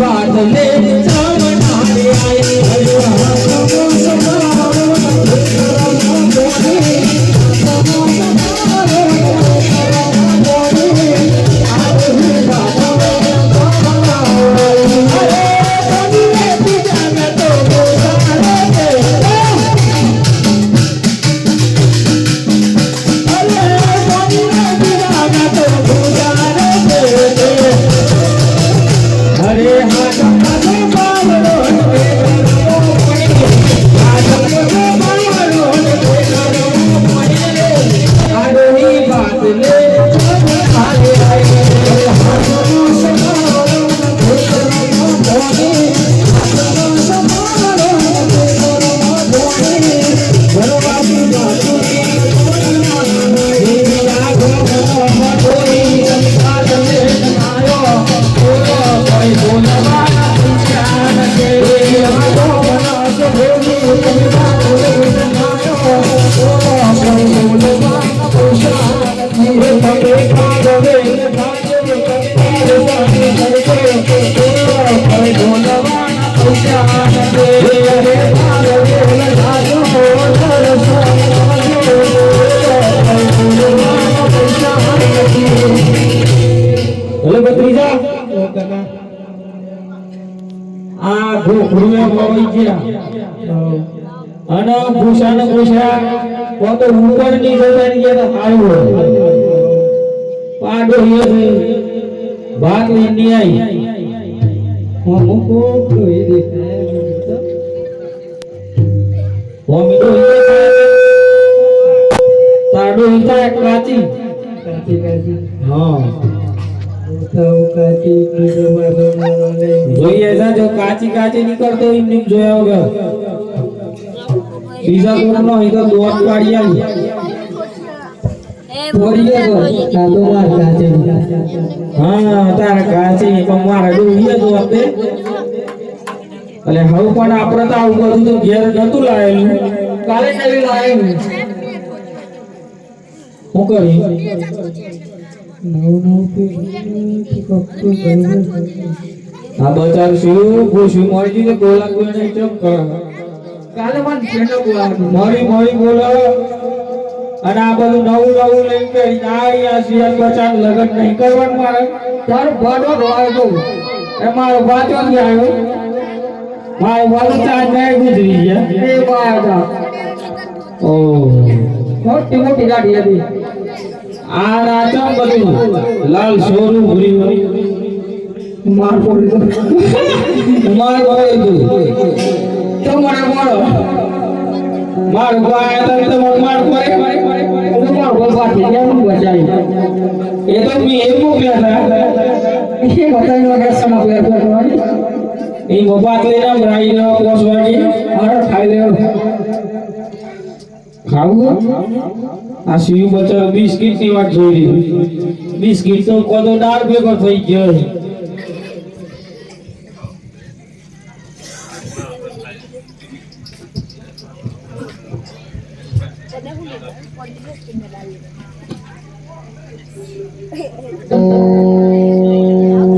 by the lips. ગયા અને ભૂષા ને ભૂષા કો તો ઉપરની જવાની ગયા તો સારું હોય પાડો લઈને આવી હું મૂકો તો એ દેખાય હોમી તો તાડો હિતા કાચી. કાચી કાચી. હા. જોઈએ જો કાચી કાચી નીકળતો એમ નીમ જોયા વગર. બીજા કોણ નો તો દોટ પાડી આવી હા તારા કાચી પણ મારા ડોહીએ તો આપે એટલે હવે પણ આપણે તો આવું બધું તો ઘેર નતું લાયેલું કાલે નવી શું નવ આ બચાર શું ખુશી મળી ને બોલા ગોલા કોઈ નહીં ચમ કરે. કાલે મન ફેટો બોલા મળી મળી બોલો. અને આ બધું નવું નવું લઈને કે આ આ સિયાર બચાર લગન નહીં કરવાનું મારે. તાર ભાડો રોય તો. એ મારો વાંચો જ આવ્યો. મારો વાલો ચાર નહીં ગુજરી ગયા. એ બાજા. ઓ મોટી મોટી ગાડી હતી. આ રાચો બધું. લાલ સોનું ભરી માર પોડી માર પડી તું મને મળો માર ભાઈ તો તો માર પડે. તો માર બોલવા થી કેમ બચાઈ એ તો મેં એ મોકલ્યા હતા એ બતાવી ગેસ સમા પ્લેયર કરવાની. એ મોબાત લઈને આમ રાઈ નો વાગી. અરે ખાઈ લેવો. ખાવું આ સીયું બચાવ બિસ્કિટની વાત જોઈ રહી બિસ્કિટ તો કોદો ડાર ભેગો થઈ ગયો Oh.